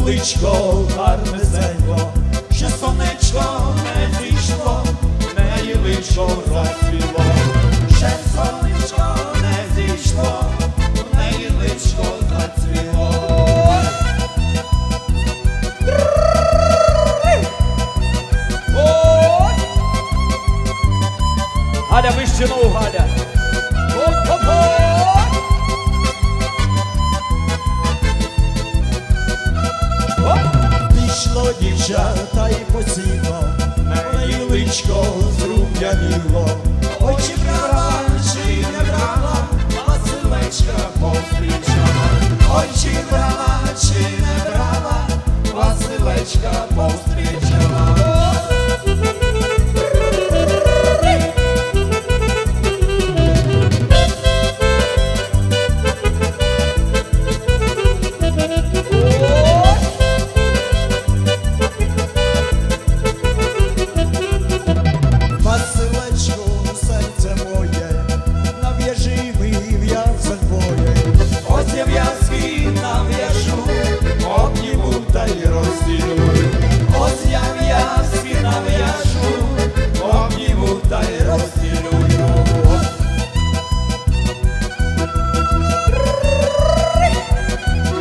Количко гарне ще сонечко не зійшло, неї личко розсвіло, ще сонечко не зійшло, в неї личко зацвіло. Галя вище ногу, Галя! Та й посіно, мені личко зруб'яніло.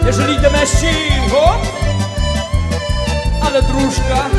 Jeżeli idę sił, ale dróżka.